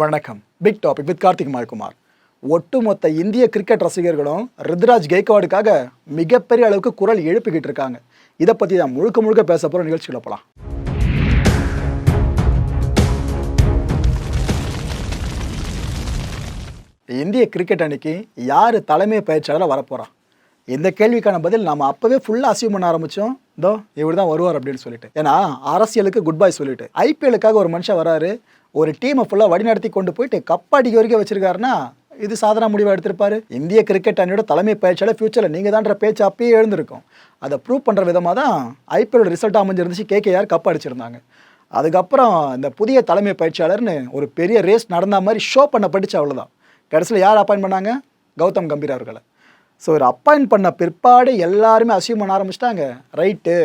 வணக்கம். Big topic with Karthik Mayakumar ஒட்டுமொத்த இந்திய கிரிக்கெட் ரசிகர்களும் ரித்ராஜ் கெய்க்வாடுக்காக மிகப்பெரிய அளவுக்கு குரல் எழுப்பிக்கிட்டு இருக்காங்க. இதை பற்றி தான் முழுக்க முழுக்க பேச போகிற நிகழ்ச்சியில் போகலாம் இந்திய கிரிக்கெட் அணிக்கு யார் தலைமை பயிற்சியாளராக வரப்போகிறான் இந்த கேள்விக்கான பதில் நம்ம அப்போவே ஃபுல்லாக அசீவ் பண்ண ஆரம்பித்தோம் இதோ இவர் தான் வருவார் அப்படின்னு சொல்லிட்டு. ஏன்னா அரசியலுக்கு குட் பை சொல்லிட்டு ஐபிஎலுக்காக ஒரு மனுஷன் வராரு. ஒரு டீமை ஃபுல்லாக வழிநடத்தி கொண்டு போயிட்டு கப் அடிக்க வரைக்கும் வச்சிருக்காருன்னா இது சாதனா முடிவை எடுத்திருப்பாரு. இந்திய கிரிக்கெட் அணியோட தலைமை பயிற்சியாளர் ஃபியூச்சரில் நீங்கள் தான்ற பேச்சு அப்பயே எழுந்திருக்கும். அதை ப்ரூவ் பண்ணுற விதமாக தான் ஐபிஎலோட ரிசல்ட் அமைஞ்சிருந்துச்சு. கேகேஆர் கப் அடிச்சிருந்தாங்க. அதுக்கப்புறம் இந்த புதிய தலைமை பயிற்சியாளர்னு ஒரு பெரிய ரேஸ் நடந்த மாதிரி ஷோ பண்ண படிச்சு அவ்வளோதான் கடைசியில் யார் அப்பாயின் பண்ணாங்க? கௌதம் கம்பீர் அவர்களை. ஸோ ஒரு அப்பாயின் பண்ண பிற்பாடு எல்லாருமே அசீவ் பண்ண ஆரம்பிச்சிட்டாங்க. ரைட்டு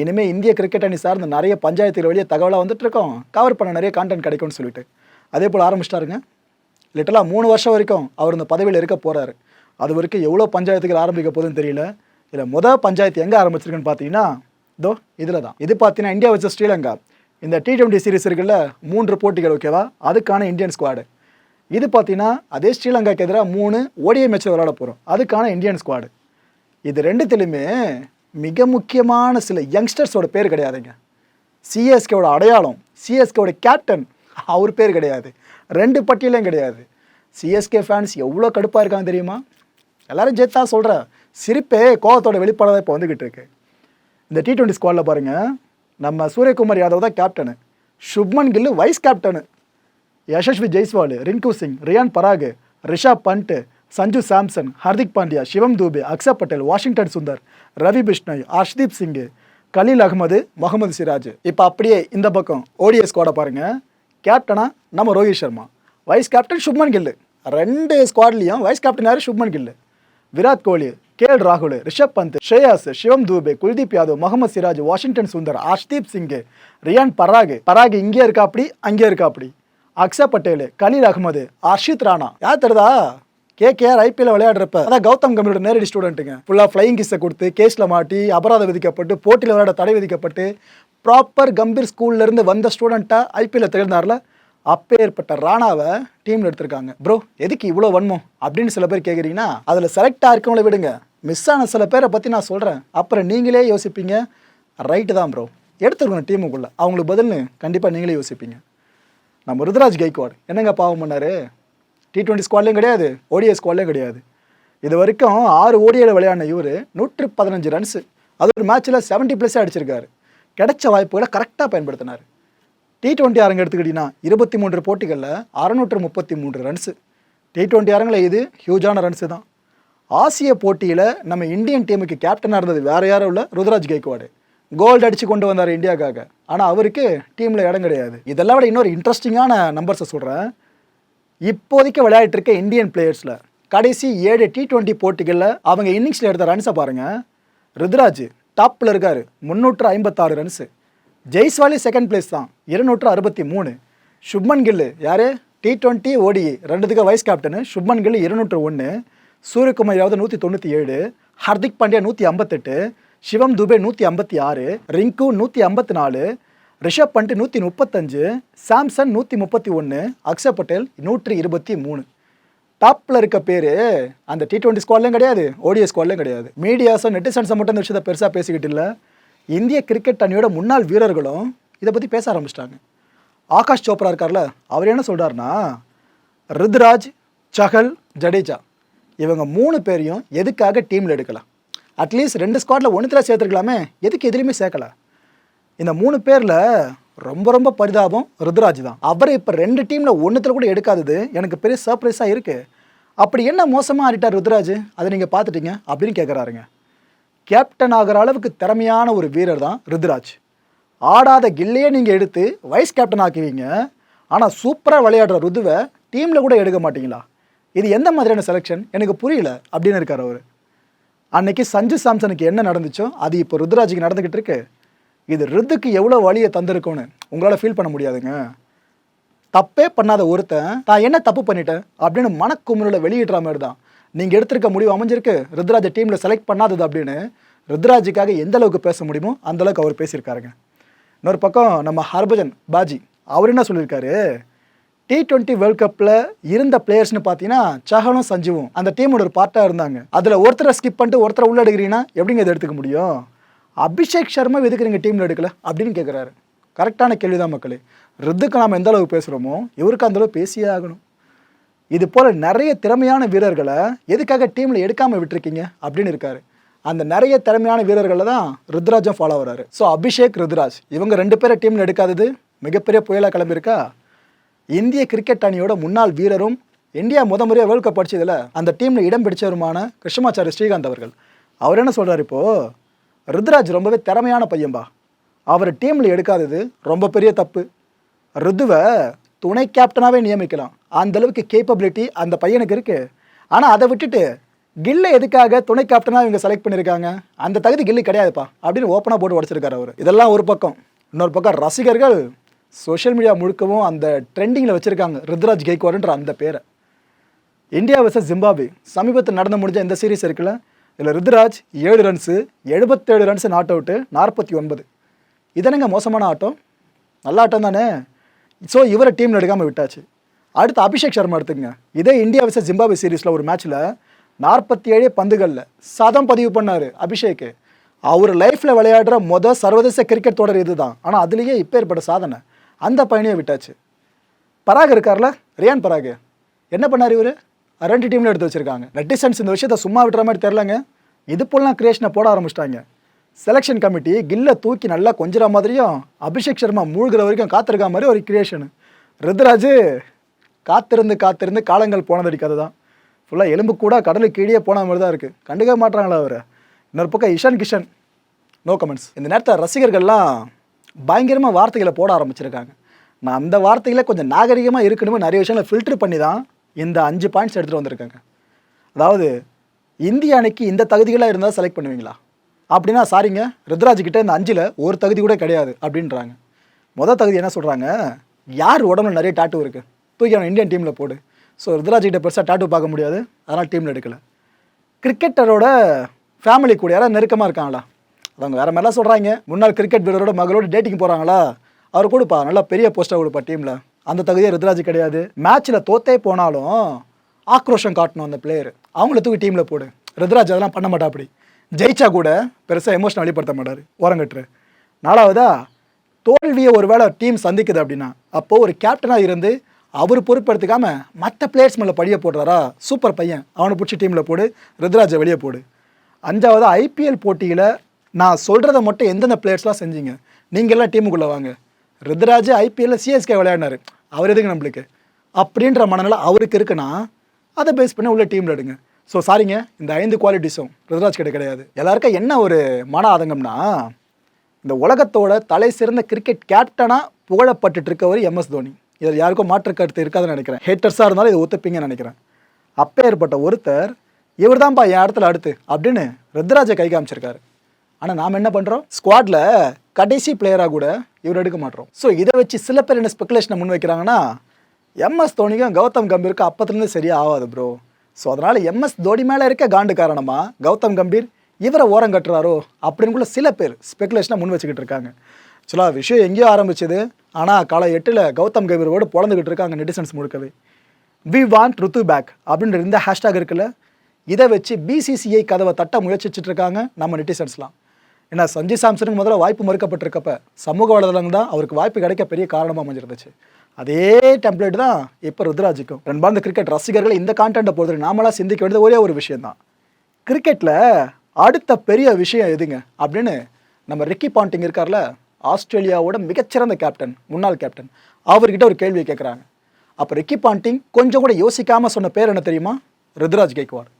இனிமேல் இந்திய கிரிக்கெட் அணி சார்ந்த நிறைய பஞ்சாயத்துகள் வெளியே தகவலாக வந்துட்டு இருக்கோம் கவர் பண்ண நிறைய கான்டென்ட் கிடைக்கும்னு சொல்லிட்டு. அதே போல் ஆரம்பிச்சிட்டாருங்க. லிட்டலாக மூணு வருஷம் வரைக்கும் அவர் இந்த பதவியில் இருக்க போகிறாரு அது வரைக்கும் எவ்வளோ பஞ்சாயத்துகள் ஆரம்பிக்க போகுதுன்னு தெரியல. இதில் முதல் பஞ்சாயத்து எங்கே ஆரம்பிச்சிருக்குன்னு பார்த்தீங்கன்னா இதோ இதில் தான் இது பார்த்தீங்கன்னா இந்தியா வச்ச ஸ்ரீலங்கா. இந்த டி டுவெண்ட்டி சீரிஸ் இருக்குல்ல மூன்று போட்டிகள் ஓகேவா அதுக்கான இந்தியன் ஸ்குவாடு இது பார்த்தீங்கன்னா அதே ஸ்ரீலங்காக்கு எதிராக மூணு ஓடிஐ மேட்ச் விளையாட போகிறோம் அதுக்கான இந்தியன் ஸ்குவாடு இது ரெண்டுத்திலுமே மிக முக்கியமான சில யங்ஸ்டர்ஸோட பேர் கிடையாதுங்க. சிஎஸ்கேவோட அடையாளம் சிஎஸ்கேவோட கேப்டன் அவர் பேர் கிடையாது. ரெண்டு பட்டியலையும் கிடையாது. சிஎஸ்கே ஃபேன்ஸ் எவ்வளோ கடுப்பாக இருக்காங்க தெரியுமா? எல்லாரும் ஜெயித்தா சொல்கிற சிரிப்பே கோவத்தோட வெளிப்பாடாக இப்போ வந்துக்கிட்டு இருக்கு. இந்த டி ட்வெண்ட்டி ஸ்குவாடில் பாருங்கள் நம்ம சூரியகுமார் யாதவ் தான் கேப்டனு சுப்மன் கில்லு wise captain Yashasvi Jaiswal Rinku Singh Ryan Parag Risha பண்ட்டு சஞ்சு சாம்சன் ஹர்திக் பாண்டியா சிவம் தூபே அக்ஷா பட்டேல் வாஷிங்டன் சுந்தர் ரவி பிஷ்ணோய் அர்ஷ்தீப் சிங்கு கலீல் அகமது முகமது சிராஜ். இப்போ அப்படியே இந்த பக்கம் ஓடிஎஸ் ஸ்குவாடை பாருங்கள் கேப்டனா நம்ம ரோஹித் சர்மா வைஸ் கேப்டன் சுப்மன் கில்லு. ரெண்டு ஸ்குவாட்லேயும் வைஸ் கேப்டன் யார்? சுப்மன் கில்லு. விராட் கோலி கேஎல் ராகுல் ரிஷப் பந்த் ஷேயாஸ் சிவம் தூபே குல்தீப் யாதவ் முகமது சிராஜ் வாஷிங்டன் சுந்தர் அஷ்தீப் சிங்கு ரியான் பராக். பராக் இங்கே இருக்கா அப்படி? அங்கே இருக்கா அப்படி? அக்ஷா பட்டேல் கலீல் அகமது அர்ஷித் ராணா. யார் தருதா? கேகேஆர் ஐபிஎல் விளையாடுறப்ப அதான் கௌதம் கம்பீரோட நேரடி ஸ்டூடெண்ட்டுங்க ஃபுல்லாக ஃப்ளைங் கிஸ்ஸை கொடுத்து கேஸில் மாட்டி அபராதம் விதிக்கப்பட்டு போட்டியில் விளையாட தடை விதிக்கப்பட்டு ப்ராப்பர் கம்பீர் ஸ்கூல்ல இருந்து வந்த ஸ்டூடெண்ட்டாக ஐபிஎல்ல திகழ்ந்தார்ல அப்பேற்பட்ட ராணாவை டீமில் எடுத்திருக்காங்க. ப்ரோ எதுக்கு இவ்வளோ வன்மம்? அப்படின்னு சில பேர் கேட்குறீங்கன்னா அதில் செலக்ட் ஆயிருக்கவங்கள விடுங்க. மிஸ் ஆன சில பேரை பற்றி நான் சொல்கிறேன் அப்புறம் நீங்களே யோசிப்பீங்க. ரைட்டு தான் ப்ரோ எடுத்துருக்கணும் டீமுக்குள்ளே அவங்களுக்கு பதில்னு கண்டிப்பாக நீங்களே யோசிப்பீங்க. நம்ம ருத்ராஜ் கைக்வாட் என்னங்க பாவம் பண்ணாரு? டி டுவெண்ட்டி ஸ்குவாட்லேயும் கிடையாது ஓடிஐ ஸ்குவாட்லேயும் கிடையாது. இது வரைக்கும் ஆறு ஓடிஐயில் விளையாடின இவர் நூற்றி பதினஞ்சு ரன்ஸு அது ஒரு மேட்ச்சில் செவன்ட்டி ப்ளஸ்ஸே அடிச்சிருக்காரு. கிடைச்ச வாய்ப்புகளை கரெக்டாக பயன்படுத்தினார். டி டுவெண்ட்டி அரங்கு எடுத்துக்கிட்டிங்கன்னா இருபத்தி மூன்று போட்டிகளில் அறநூற்று முப்பத்தி மூன்று ரன்ஸு டி டுவெண்ட்டி அரங்கில் இது ஹியூஜான ரன்ஸு தான். ஆசிய போட்டியில் நம்ம இந்தியன் டீமுக்கு கேப்டனாக இருந்தது வேறு யாரும் இல்லை ருத்ராஜ் கைக்வாடு கோல்டு அடித்து கொண்டு வந்தார் இந்தியாவுக்காக ஆனால் அவருக்கு டீமில் இடம் கிடையாது. இதெல்லாம் விட இன்னொரு இன்ட்ரெஸ்டிங்கான நம்பர்ஸை சொல்கிறேன் இப்போதைக்கு விளையாடிட்டு இருக்க இந்தியன் பிளேயர்ஸில் கடைசி ஏழு டி டுவெண்ட்டி போட்டிகளில் அவங்க இன்னிங்ஸில் எடுத்த ரன்ஸை பாருங்கள் ருத்ராஜ் டாப்பில் இருக்கார் முந்நூற்று ஐம்பத்தாறு ரன்ஸு ஜெய்ஸ்வாலி செகண்ட் பிளேஸ் தான் இருநூற்று அறுபத்தி மூணு. சுப்மன் கில்லு யார்? டி டுவெண்ட்டி ஓடி ரெண்டுத்துக்கு வைஸ் கேப்டனு சுப்மன் கில்லு இருநூற்று ஒன்று சூரியகுமார் யாவது நூற்றி தொண்ணூற்றி ஏழு. ஹர்திக் பாண்டியா நூற்றி ஐம்பத்தெட்டு. சிவம் துபே நூற்றி ஐம்பத்தி ஆறு. ரிங்கு நூற்றி ஐம்பத்தி நாலு. ரிஷப் பண்ட் நூற்றி முப்பத்தஞ்சு சாம்சன் நூற்றி முப்பத்தி ஒன்று அக்ஷர் பட்டேல் நூற்றி இருபத்தி மூணு. டாப்பில் இருக்க பேர் அந்த டி ட்வெண்ட்டி ஸ்குவாட்லேயும் கிடையாது ஓடிஐ ஸ்குவாட்லேயும் கிடையாது. மீடியாஸும் நெட்டிசன்ஸை மட்டும் இந்த விஷயத்தை பெருசாக பேசிக்கிட்டு இல்லை. இந்திய கிரிக்கெட் அணியோட முன்னாள் வீரர்களும் இதை பற்றி பேச ஆரம்பிச்சிட்டாங்க. ஆகாஷ் சோப்ரா இருக்கார்ல அவர் என்ன சொல்கிறாருன்னா ருத்ராஜ் சஹல் ஜடேஜா இவங்க மூணு பேரையும் எதுக்காக டீமில் எடுக்கலாம்? அட்லீஸ்ட் ரெண்டு ஸ்குவாட்டில் ஒன்றுத்தில் சேர்த்துருக்கலாமே எதுக்கு எதுலேயுமே சேர்க்கலை? இந்த மூணு பேரில் ரொம்ப ரொம்ப பரிதாபம் ருத்ராஜ் தான். அவரை இப்போ ரெண்டு டீமில் ஒன்றுத்தில் கூட எடுக்காதது எனக்கு பெரிய சர்ப்ரைஸாக இருக்குது அப்படி என்ன மோசமாக ஆடிட்டார் ருத்ராஜ்? அதை நீங்கள் பார்த்துட்டீங்க அப்படின்னு கேட்குறாருங்க கேப்டன் ஆகிற அளவுக்கு திறமையான ஒரு வீரர் தான் ருத்ராஜ். ஆடாத கில்லையே நீங்கள் எடுத்து வைஸ் கேப்டன் ஆக்குவீங்க. ஆனால் சூப்பராக விளையாடுற ருதுவை டீமில் கூட எடுக்க மாட்டீங்களா? இது எந்த மாதிரியான செலெக்ஷன் எனக்கு புரியல அப்படின்னு இருக்கார் அவர். அன்னைக்கு சஞ்சு சாம்சனுக்கு என்ன நடந்துச்சோ அது இப்போ ருத்ராஜுக்கு நடந்துக்கிட்டு இருக்கு. இது ரித்துக்கு எவ்வளோ வழியை தந்திருக்கோன்னு உங்களால் ஃபீல் பண்ண முடியாதுங்க. தப்பே பண்ணாத ஒருத்தன் நான் என்ன தப்பு பண்ணிட்டேன்? அப்படின்னு மனக்குமுறில் வெளியிடுற மாதிரி தான். நீங்கள் எடுத்திருக்க முடிவு அமைஞ்சிருக்கு. ருத்ராஜை டீமில் செலக்ட் பண்ணாதது அப்படின்னு ருத்ராஜுக்காக எந்த அளவுக்கு பேச முடியுமோ அந்த அளவுக்கு அவர் பேசியிருக்காருங்க. இன்னொரு பக்கம் நம்ம ஹர்பஜன் பாஜி அவர் என்ன சொல்லியிருக்காரு? டி டுவெண்ட்டி வேர்ல்ட் கப்பில் இருந்த பிளேயர்ஸ்னு பார்த்தீங்கன்னா சஹனும் சஞ்சுவும் அந்த டீமோட ஒரு பார்ட்டாக இருந்தாங்க. அதில் ஒருத்தரை ஸ்கிப் பண்ணிட்டு ஒருத்தரை உள்ள எடுக்கிறீங்கன்னா எப்படிங்க இதை எடுத்துக்க முடியும்? அபிஷேக் சர்மா எதுக்கு நீங்கள் டீமில் எடுக்கல அப்படின்னு கேட்குறாரு கரெக்டான கேள்வி தான் மக்களே. ரித்துக்கு நாம் எந்த அளவுக்கு பேசுகிறோமோ இவருக்கு அந்தளவு பேசியே ஆகணும். இது போல் நிறைய திறமையான வீரர்களை எதுக்காக டீமில் எடுக்காமல் விட்டுருக்கீங்க அப்படின்னு இருக்காரு. அந்த நிறைய திறமையான வீரர்களை தான் ருத்ராஜும் ஃபாலோ வராரு ஸோ அபிஷேக் ருத்ராஜ் இவங்க ரெண்டு பேரை டீமில் எடுக்காதது மிகப்பெரிய புயலாக கிளம்பியிருக்கா? இந்திய கிரிக்கெட் அணியோட முன்னாள் வீரரும் இந்தியா முத முறையாக வேர்ல்ட் கப் அடிச்சதில் அந்த டீமில் இடம் பிடிச்சவருமான கிருஷ்ணமாச்சாரி ஸ்ரீகாந்த் அவர்கள். அவர் என்ன சொல்கிறார் இப்போது ருத்ராஜ் ரொம்பவே திறமையான பையன்பா. அவர் டீமில் எடுக்காதது ரொம்ப பெரிய தப்பு. ருதுவை துணை கேப்டனாகவே நியமிக்கலாம். அந்த அளவுக்கு கேப்பபிலிட்டி அந்த பையனுக்கு இருக்குது ஆனால் அதை விட்டுட்டு கில்லை எதுக்காக துணை கேப்டனாக இவங்க செலக்ட் பண்ணியிருக்காங்க அந்த தகுதி கில்லி கிடையாதுப்பா. அப்படின்னு ஓப்பனாக போட்டு உடச்சிருக்காரு அவர். இதெல்லாம் ஒரு பக்கம். இன்னொரு பக்கம் ரசிகர்கள் சோஷியல் மீடியா முழுக்கவும் அந்த ட்ரெண்டிங்கில் வச்சுருக்காங்க. ருத்ராஜ் கெய்க்வார்ன்ற அந்த பேரை. India versus Zimbabwe. சமீபத்தில் நடந்து முடிஞ்ச இந்த சீரீஸ் இருக்குல்ல இதில் ருத்ராஜ் ஏழு ரன்ஸு எழுபத்தேழு ரன்ஸு நாட் அவுட்டு நாற்பத்தி ஒன்பது. இதனங்க மோசமான ஆட்டம்? நல்ல ஆட்டம் தானே? ஸோ இவரை டீமில் எடுக்காமல் விட்டாச்சு. அடுத்து அபிஷேக் சர்மா எடுத்துக்கங்க. இதே இந்தியா வர்சஸ் ஜிம்பாபே சீரிஸில் ஒரு மேட்ச்சில் நாற்பத்தி ஏழு பந்துகளில் சதம் பதிவு பண்ணார் அபிஷேக் அவர் லைஃப்பில் விளையாடுற மொதல் சர்வதேச கிரிக்கெட் தொடர் இதுதான். ஆனால் அதுலேயே இப்போ ஏற்பட்ட சாதனை. அந்த பயணியை விட்டாச்சு. பராக் இருக்கார்ல? ரியான் பராக். என்ன பண்ணார் இவர்? ரெண்டு டீமில் எடுத்து வச்சிருக்காங்க. நெட்டிசன்ஸ் இந்த விஷயத்த சும்மா விட்டுற மாதிரி தெரிலங்க இது போலாம் கிரியேஷனை போட ஆரம்பிச்சிட்டாங்க. செலெக்ஷன் கமிட்டி கில்லை தூக்கி நல்லா கொஞ்சிற மாதிரியும் அபிஷேக் சர்மா மூழ்கிற வரைக்கும் காத்திருக்க மாதிரி ஒரு கிரியேஷனு ருத்ராஜ் காத்திருந்து காத்திருந்து காலங்கள் போனதடி கதை தான் ஃபுல்லாக எலும்பு கூட கடலுக்கு கீழே போன மாதிரி தான் இருக்குது கண்டுக்க மாட்டாங்களா அவர். இன்னொரு பக்கம் இஷான் கிஷன். நோ கமெண்ட்ஸ் இந்த நேரத்தில் ரசிகர்கள்லாம் பயங்கரமாக வார்த்தைகளை போட ஆரம்பிச்சிருக்காங்க. நான் அந்த வார்த்தைகளை கொஞ்சம் நாகரிகமாக இருக்கணுமே நிறைய விஷயங்களை ஃபில்டர் பண்ணி தான் இந்த அஞ்சு பாயிண்ட்ஸ் எடுத்துகிட்டு வந்திருக்காங்க. அதாவது இந்திய அணிக்கு இந்த தகுதிகளாக இருந்தால் செலக்ட் பண்ணுவீங்களா? அப்படின்னா சாரிங்க ருத்ராஜ் கிட்ட இந்த அஞ்சில் ஒரு தகுதி கூட கிடையாது அப்படின்றாங்க. மொதல் தகுதி என்ன சொல்கிறாங்க யார் உடம்புல நிறைய டாட்டூ இருக்குது தூக்கி அவன் இந்தியன் டீமில் போடு. ஸோ ருத்ராஜ் கிட்ட பெருசாக டாட்டூ பார்க்க முடியாது. அதனால் டீமில் எடுக்கலை. கிரிக்கெட்டரோட ஃபேமிலி கூட யாராவது நெருக்கமாக இருக்காங்களா? அவங்க வேறு மாதிரிலாம் சொல்கிறாங்க முன்னாள் கிரிக்கெட் வீரரோட மகளோட டேட்டிங் போகிறாங்களா அவர் கொடுப்பா. நல்லா பெரிய போஸ்ட்டாக கொடுப்பா டீமில் அந்த தகுதியை ருத்ராஜ் கிடையாது. மேட்ச்சில் தோத்தே போனாலும் ஆக்ரோஷம் காட்டணும் அந்த பிளேயர் அவங்கள தூக்கி டீமில் போடு. ருத்ராஜ் அதெல்லாம் பண்ண மாட்டா அப்படி ஜெயிச்சா கூட பெருசாக எமோஷனல் வெளிப்படுத்த மாட்டார். ஓரங்கட்டுரு நாலாவதா தோல்வியை ஒரு வேளை டீம் சந்திக்குது அப்படின்னா அப்போது ஒரு கேப்டனாக இருந்து அவர் பொறுப்பெடுத்துக்காமல் மற்ற பிளேயர்ஸ் மேலே படிய போடுறாரா? சூப்பர் பையன். அவனை பிடிச்சி டீமில் போடு. ருத்ராஜை வெளியே போடு. அஞ்சாவது ஐபிஎல் போட்டியில் நான் சொல்கிறத மட்டும் எந்தெந்த பிளேயர்ஸ்லாம் செஞ்சீங்க? நீங்கள்லாம் டீமுக்குள்ளே வாங்க. ருத்ராஜ் ஐபிஎல்ல சிஎஸ்கே விளையாடினார். அவர் எதுக்கு நம்மளுக்கு? அப்படின்ற மனநிலை அவருக்கு இருக்குன்னா அதை பேஸ் பண்ணி உள்ள டீமில் எடுங்க. ஸோ சாரிங்க இந்த ஐந்து குவாலிட்டிஸும் ருத்ராஜ் கிட்ட கிடையாது. எல்லாருக்கும் என்ன ஒரு மன ஆதங்கம்னா இந்த உலகத்தோட தலை சிறந்த கிரிக்கெட் கேப்டனாக புகழப்பட்டுட்டு இருக்கவர் எம்எஸ் தோனி. இதில் யாருக்கும் மாற்று கருத்து இருக்காதுன்னு நினைக்கிறேன். ஹேட்டர்ஸாக இருந்தாலும் இதை ஒத்துப்பீங்கன்னு நினைக்கிறேன். அப்பேற்பட்ட ஒருத்தர் இவர் தான்ப்பா என் இடத்துல அடுத்து அப்படின்னு ருத்ராஜை கை காமிச்சிருக்காரு. ஆனால் நாம் என்ன பண்ணுறோம் ஸ்குவாடில் கடைசி பிளேயராக கூட இவர் எடுக்க மாட்டோம். ஸோ இதை வச்சு சில பேர் என்ன ஸ்பெகுலேஷனை முன் வைக்கிறாங்கன்னா எம்எஸ் தோனிக்கும் கௌதம் கம்பீருக்கும் அப்பத்துலேருந்து சரியாக ஆகாது ப்ரோ ஸோ அதனால் எம்எஸ் தோனி மேலே இருக்க காண்டு காரணமாக கௌதம் கம்பீர் இவரை ஓரம் கட்டுறாரோ அப்படின்னு சில பேர் ஸ்பெகுலேஷனை முன் வச்சுக்கிட்டு இருக்காங்க. ஆக்சுவலாக விஷயம் எங்கேயோ ஆரம்பிச்சது. ஆனால் காலை எட்டில் கௌதம் கம்பீரோடு பிறந்துக்கிட்டு இருக்காங்க நெட்டிசன்ஸ் முழுக்கவே. வி வாண்ட் ருத்து பேக் அப்படின்ற இந்த ஹேஷ்டாக் இருக்குல்ல இதை வச்சு பிசிசிஐ கதவை தட்ட முயற்சிச்சுட்டு இருக்காங்க நம்ம நெட்டிசன்ஸ்லாம் ஏன்னா சஞ்சய் சாம்சனுக்கு முதல்ல வாய்ப்பு மறுக்கப்பட்டிருக்கப்ப சமூக வலைதளங்கள் தான் அவருக்கு வாய்ப்பு கிடைக்க பெரிய காரணமாக அமைஞ்சிருந்துச்சு. அதே டெம்ப்ளேட் தான் இப்போ ருத்ராஜுக்கும். ரெண்டாந்த கிரிக்கெட் ரசிகர்கள் இந்த கான்டென்ட்டை பொறுத்த நாமளாக சிந்திக்க வேண்டியது ஒரே ஒரு விஷயம் தான் கிரிக்கெட்டில் அடுத்த பெரிய விஷயம் எதுங்க? அப்படின்னு நம்ம ரிக்கி பாண்டிங் இருக்கார்ல ஆஸ்திரேலியாவோட மிகச்சிறந்த கேப்டன் முன்னாள் கேப்டன் அவர்கிட்ட ஒரு கேள்வி கேட்குறாங்க அப்போ ரிக்கி பாண்டிங் கொஞ்சம் கூட யோசிக்காமல் சொன்ன பேர் என்ன தெரியுமா? ருத்ராஜ் கெய்க்வாட்.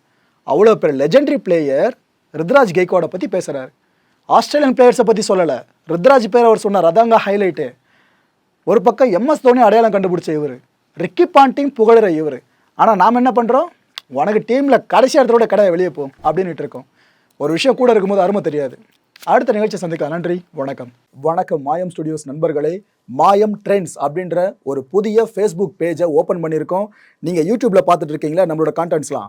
அவ்வளோ பேர் லெஜெண்டரி பிளேயர் ருத்ராஜ் கெய்க்வாடை பற்றி பேசுகிறாரு ஆஸ்திரேலியன் பிளேயர்ஸை பற்றி சொல்லலை. ருத்ராஜ் பேர் அவர் சொன்னார் அதாங்க ஹைலைட்டு ஒரு பக்கம் எம்எஸ் தோனி அடையாளம் கண்டுபிடிச்ச இவர் ரிக்கி பாண்டிங் புகழுற இவர். ஆனால் நாம் என்ன பண்ணுறோம் உனக்கு டீமில் கடைசி இடத்தோட கடையை வெளியே போகும் அப்படின்னு இருக்கோம். ஒரு விஷயம் கூட இருக்கும்போது அருமை தெரியாது. அடுத்த நிகழ்ச்சி சந்திக்கலாம். நன்றி வணக்கம். வணக்கம் மாயம் ஸ்டுடியோஸ் நண்பர்களே. மாயம் ட்ரெண்ட்ஸ் அப்படின்ற ஒரு புதிய ஃபேஸ்புக் பேஜை ஓப்பன் பண்ணியிருக்கோம். நீங்கள் யூடியூப்பில் பார்த்துட்டு இருக்கீங்களா? நம்மளோட கான்டென்ட்ஸ்லாம்